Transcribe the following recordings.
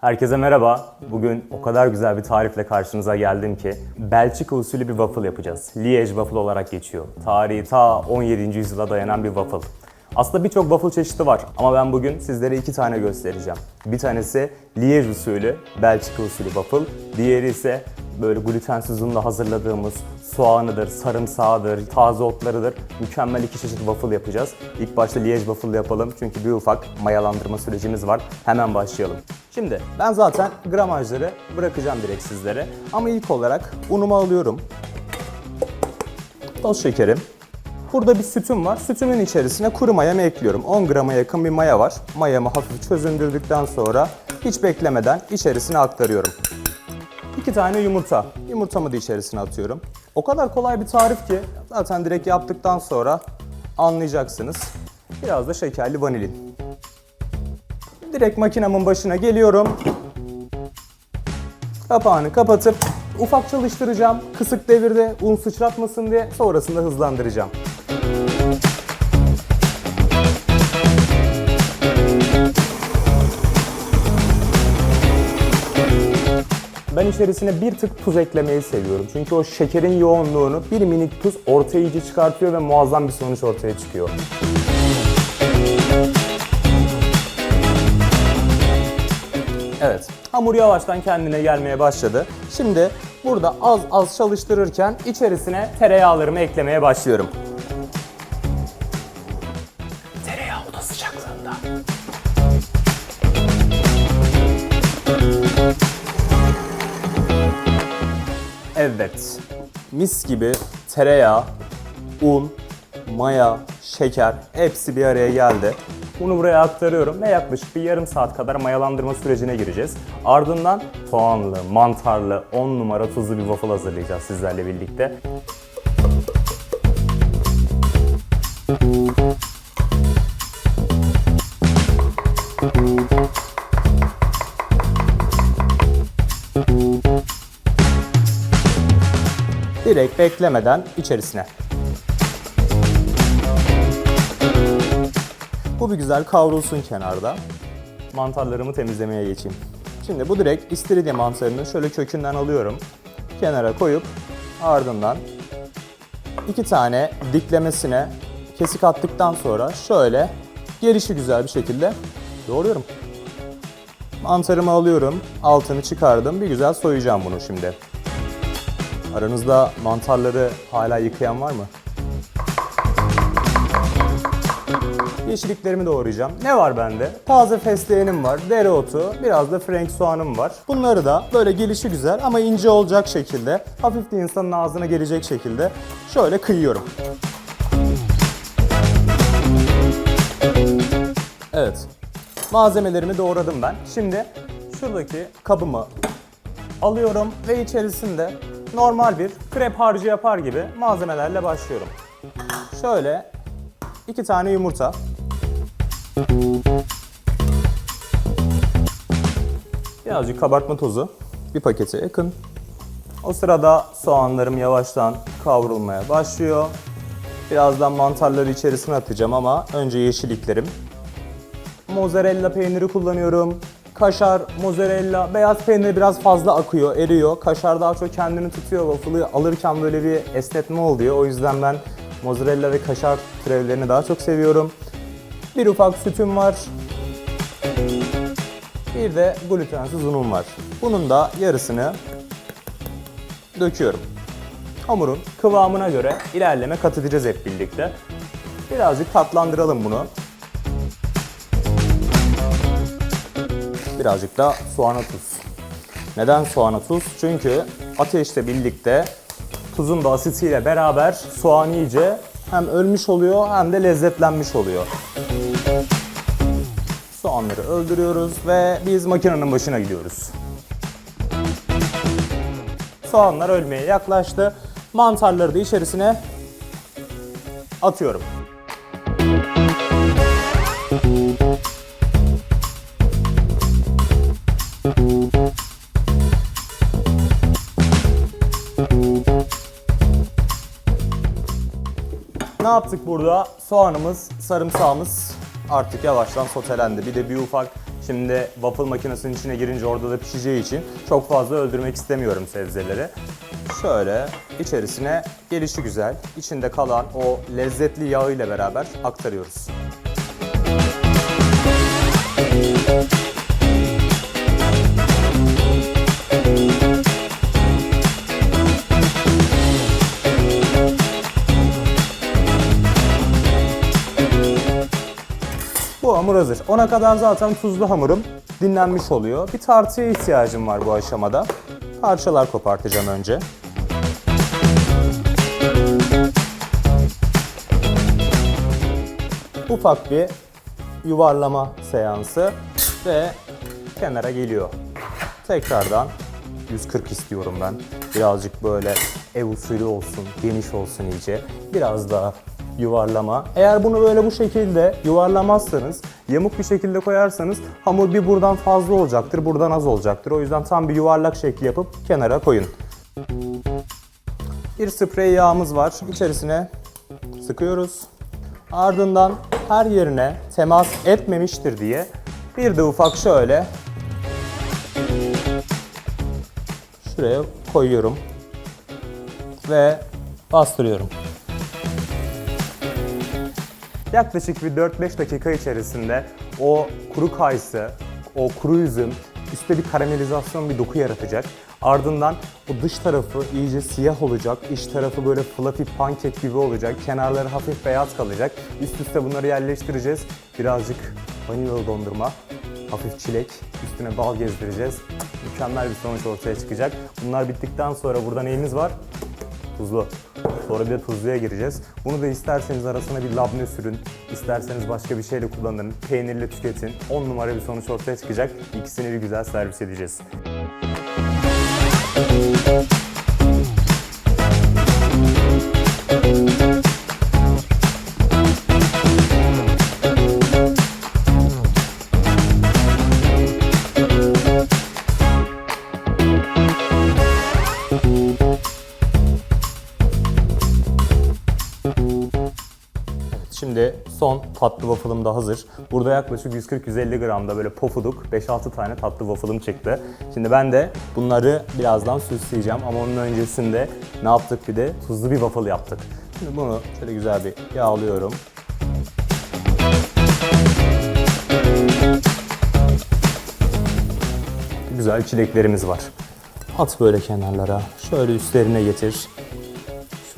Herkese merhaba. Bugün o kadar güzel bir tarifle karşınıza geldim ki Belçika usulü bir waffle yapacağız. Liège waffle olarak geçiyor. Tarihi ta 17. yüzyıla dayanan bir waffle. Aslında birçok waffle çeşidi var ama ben bugün sizlere iki tane göstereceğim. Bir tanesi Liège usulü, Belçika usulü waffle. Diğeri ise böyle glutensiz unla hazırladığımız soğanıdır, sarımsağıdır, taze otlarıdır. Mükemmel iki çeşit waffle yapacağız. İlk başta Liège waffle yapalım çünkü bir ufak mayalandırma sürecimiz var. Hemen başlayalım. Şimdi ben zaten gramajları bırakacağım direkt sizlere. Ama ilk olarak unumu alıyorum. Toz şekerim. Burada bir sütüm var. Sütümün içerisine kuru mayamı ekliyorum. 10 grama yakın bir maya var. Mayamı hafif çözündürdükten sonra hiç beklemeden içerisine aktarıyorum. İki tane yumurta. Yumurtamı da içerisine atıyorum. O kadar kolay bir tarif ki zaten direkt yaptıktan sonra anlayacaksınız. Biraz da şekerli vanilin. Direkt makinemin başına geliyorum. Kapağını kapatıp ufak çalıştıracağım. Kısık devirde un sıçratmasın diye sonrasında hızlandıracağım. Ben içerisine bir tık tuz eklemeyi seviyorum. Çünkü o şekerin yoğunluğunu bir minik tuz ortaya iyice çıkartıyor ve muazzam bir sonuç ortaya çıkıyor. Evet, hamur yavaştan kendine gelmeye başladı. Şimdi burada az az çalıştırırken içerisine tereyağlarımı eklemeye başlıyorum. Tereyağı oda sıcaklığında. Evet, mis gibi tereyağı, un, maya, şeker hepsi bir araya geldi. Bunu buraya aktarıyorum ve yaklaşık bir yarım saat kadar mayalandırma sürecine gireceğiz. Ardından soğanlı, mantarlı, 10 numara tuzlu bir waffle hazırlayacağız sizlerle birlikte. Direkt beklemeden içerisine. Bu bir güzel kavrulsun kenarda. Mantarlarımı temizlemeye geçeyim. Şimdi bu direkt istiridye mantarını şöyle kökünden alıyorum. Kenara koyup ardından iki tane diklemesine kesik attıktan sonra şöyle gelişi güzel bir şekilde doğruyorum. Mantarımı alıyorum, altını çıkardım. Bir güzel soyacağım bunu şimdi. Aranızda mantarları hala yıkayan var mı? Yeşilliklerimi doğrayacağım. Ne var bende? Taze fesleğenim var, dereotu, biraz da frank soğanım var. Bunları da böyle gelişi güzel ama ince olacak şekilde, hafif de insanın ağzına gelecek şekilde şöyle kıyıyorum. Evet. Malzemelerimi doğradım ben. Şimdi şuradaki kabımı alıyorum ve içerisinde normal bir krep harcı yapar gibi malzemelerle başlıyorum. Şöyle iki tane yumurta. Birazcık kabartma tozu. Bir pakete yakın. O sırada soğanlarım yavaştan kavrulmaya başlıyor. Birazdan mantarları içerisine atacağım ama önce yeşilliklerim. Mozzarella peyniri kullanıyorum. Kaşar, mozzarella, beyaz peynir biraz fazla akıyor, eriyor. Kaşar daha çok kendini tutuyor. Waffle'ı alırken böyle bir esnetme oluyor. O yüzden ben mozzarella ve kaşar türevlerini daha çok seviyorum. Bir ufak sütüm var. Bir de glutensiz unum var. Bunun da yarısını döküyorum. Hamurun kıvamına göre ilerleme kat edeceğiz hep birlikte. Birazcık tatlandıralım bunu. Birazcık da soğana tuz. Neden soğana tuz? Çünkü ateşle birlikte tuzun da asitiyle beraber soğan iyice hem ölmüş oluyor hem de lezzetlenmiş oluyor. Soğanları öldürüyoruz ve biz makinenin başına gidiyoruz. Soğanlar ölmeye yaklaştı. Mantarları da içerisine atıyorum. Ne yaptık burada? Soğanımız, sarımsağımız artık yavaştan sotelendi. Bir de bir ufak Şimdi waffle makinesinin içine girince orada da pişeceği için çok fazla öldürmek istemiyorum sebzeleri. Şöyle içerisine gelişi güzel, içinde kalan o lezzetli yağı ile beraber aktarıyoruz. Bu hamur hazır. Ona kadar zaten tuzlu hamurum dinlenmiş oluyor. Bir tartıya ihtiyacım var bu aşamada. Parçalar kopartacağım önce. Ufak bir yuvarlama seansı ve kenara geliyor. Tekrardan 140 istiyorum ben. Birazcık böyle ev usulü olsun, geniş olsun iyice. Biraz daha yuvarlama. Eğer bunu böyle bu şekilde yuvarlamazsanız, yamuk bir şekilde koyarsanız hamur bir buradan fazla olacaktır, buradan az olacaktır. O yüzden tam bir yuvarlak şekli yapıp kenara koyun. Bir sprey yağımız var. İçerisine sıkıyoruz. Ardından her yerine temas etmemiştir diye bir de ufak şöyle şuraya koyuyorum ve bastırıyorum. Yaklaşık bir 4-5 dakika içerisinde o kuru kayısı, o kuru üzüm üstte bir karamelizasyon bir doku yaratacak. Ardından o dış tarafı iyice siyah olacak, iç tarafı böyle fluffy pankek gibi olacak, kenarları hafif beyaz kalacak. Üst üste bunları yerleştireceğiz. Birazcık vanilyalı dondurma, hafif çilek, üstüne bal gezdireceğiz. Mükemmel bir sonuç ortaya çıkacak. Bunlar bittikten sonra burada neyimiz var? Tuzlu. Sonra bir de tuzluya gireceğiz. Bunu da isterseniz arasına bir labne sürün, isterseniz başka bir şeyle kullanın, peynirle tüketin. 10 numara bir sonuç ortaya çıkacak. İkisini bir güzel servis edeceğiz. Şimdi son tatlı waffle'ım da hazır. Burada yaklaşık 140-150 gramda böyle pofuduk 5-6 tane tatlı waffle'ım çıktı. Şimdi ben de bunları birazdan süsleyeceğim ama onun öncesinde ne yaptık bir de tuzlu bir waffle yaptık. Şimdi bunu şöyle güzel bir yağlıyorum. Güzel çileklerimiz var. At böyle kenarlara. Şöyle üstlerine getir.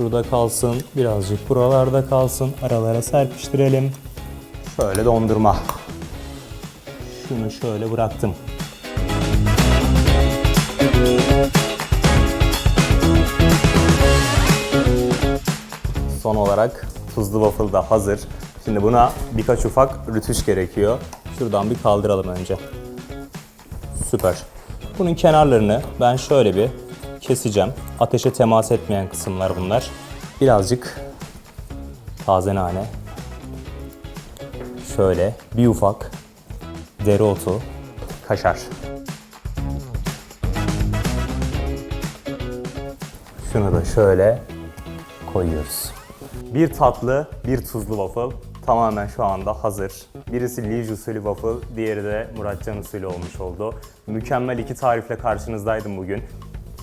Şurada kalsın, birazcık buralarda kalsın. Aralara serpiştirelim. Şöyle dondurma. Şunu şöyle bıraktım. Son olarak tuzlu waffle da hazır. Şimdi buna birkaç ufak rütüş gerekiyor. Şuradan bir kaldıralım önce. Süper. Bunun kenarlarını ben şöyle bir keseceğim. Ateşe temas etmeyen kısımlar bunlar. Birazcık taze nane. Şöyle bir ufak dereotu, kaşar. Şunu da şöyle koyuyoruz. Bir tatlı, bir tuzlu waffle tamamen şu anda hazır. Birisi Liege usulü waffle, diğeri de Muratcan usulü olmuş oldu. Mükemmel iki tarifle karşınızdaydım bugün.